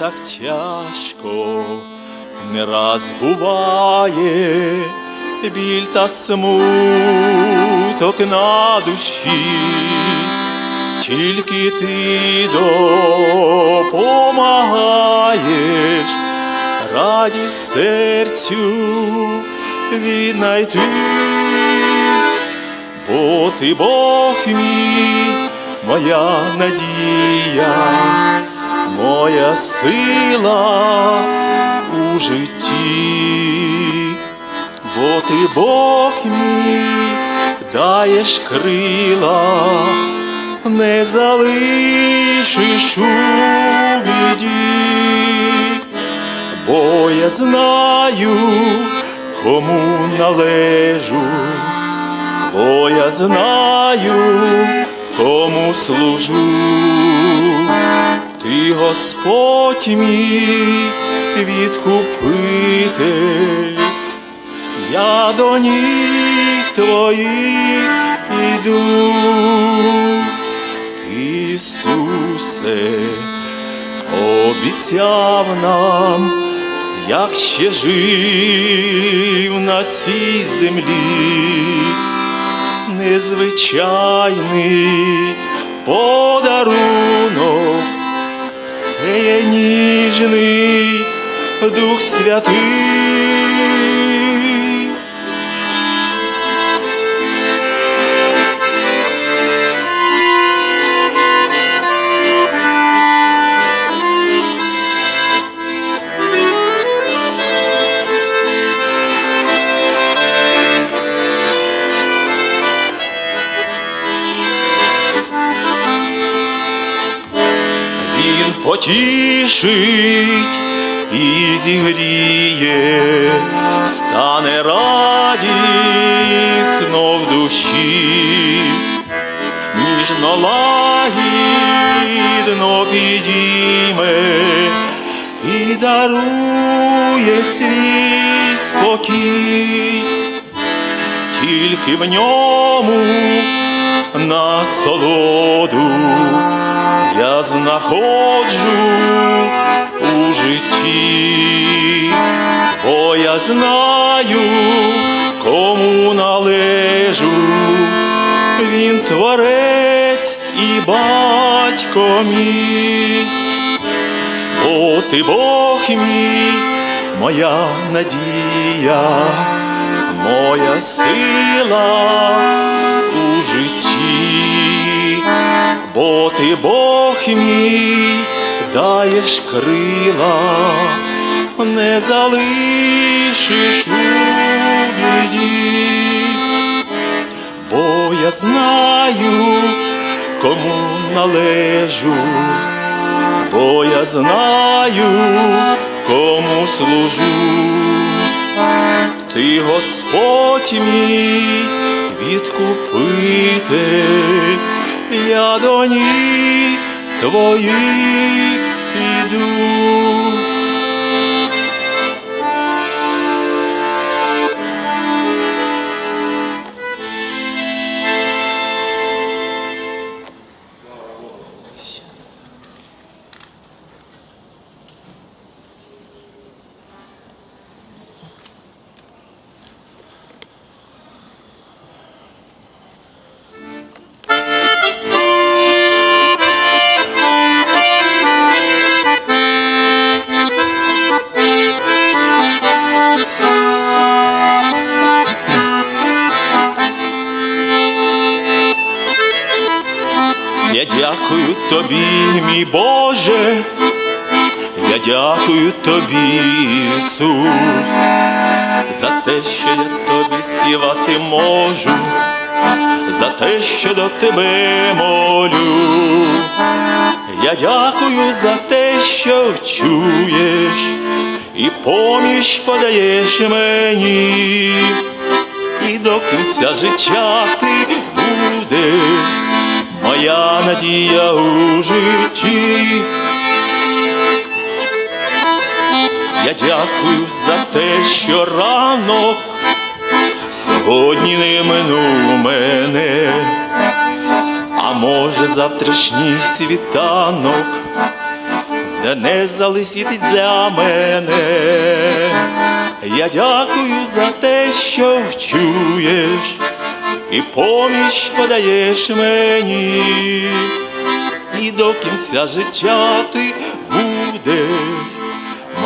так тяжко, не раз буває біль та смуток на душі, тільки ти допомагаєш радість серцю віднайти, бо ти Бог мій, моя надія, моя сила у житті, бо ти Бог мій, даєш крила, не залишиш у біді. Бо я знаю, кому належу, бо я знаю, кому служу. Ти Господь мій відкупитель, я до ніг твоїх іду, Ти, Ісусе обіцяв нам, як ще жив на цій землі, незвичайний подарунок, ніжний Дух Святий. Потішить і зігріє, стане радісно в душі, ніжно лагідно підійме і дарує свій спокій, тільки в ньому насолоду я знаходжу у житті, бо я знаю, кому належу, він творець і батько мій, бо ти Бог мій, моя надія, моя сила у житті бо ти Бог мій, даєш крила, не залишиш у біді, бо я знаю, кому належу, бо я знаю, кому служу. Ти Господь мій відкупитель, я до ніг твоїх іду. Дякую тобі, Ісус, за те, що я тобі співати можу, за те, що до тебе молю. Я дякую за те, що чуєш і поміж подаєш мені, і до кінця життя ти будеш моя надія у житті. Я дякую за те, що ранок сьогодні не минув мене, а може завтрашній світанок не, залишити для мене. Я дякую за те, що чуєш, і поміч подаєш мені, і до кінця життя ти будеш,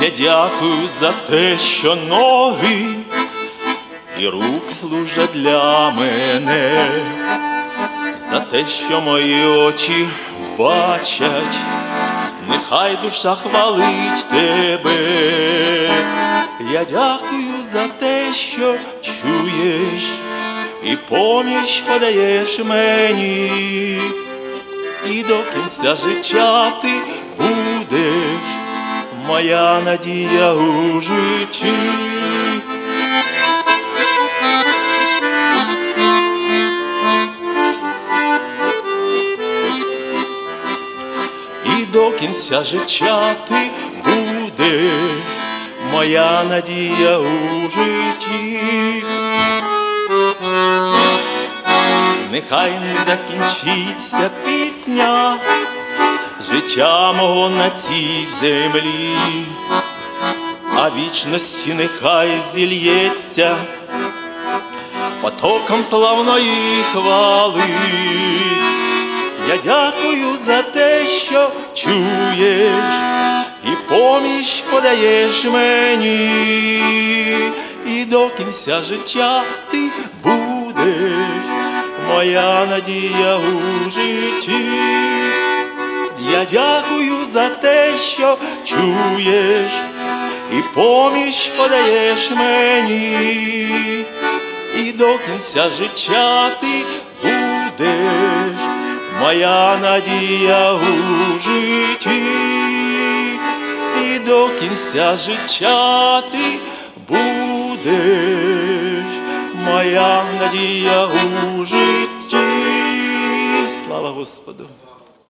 Я дякую за те, що ноги і рук служать для мене, за те, що мої очі бачать, нехай душа хвалить тебе. Я дякую за те, що чуєш, і поміч подаєш мені, і до кінця життя ти моя надія у житті. І до кінця життя ти будеш, моя надія у житті. Нехай не закінчиться пісня життя мого на цій землі, а вічності нехай зільється потоком славної хвали. Я дякую за те, що чуєш, і поміч подаєш мені, і до кінця життя ти будеш, моя надія у житті. Дякую за те, що чуєш, і поміч подаєш мені, і до кінця життя ти будеш, моя надія у житті, і до кінця життя ти будеш, моя надія у житті. Слава Господу!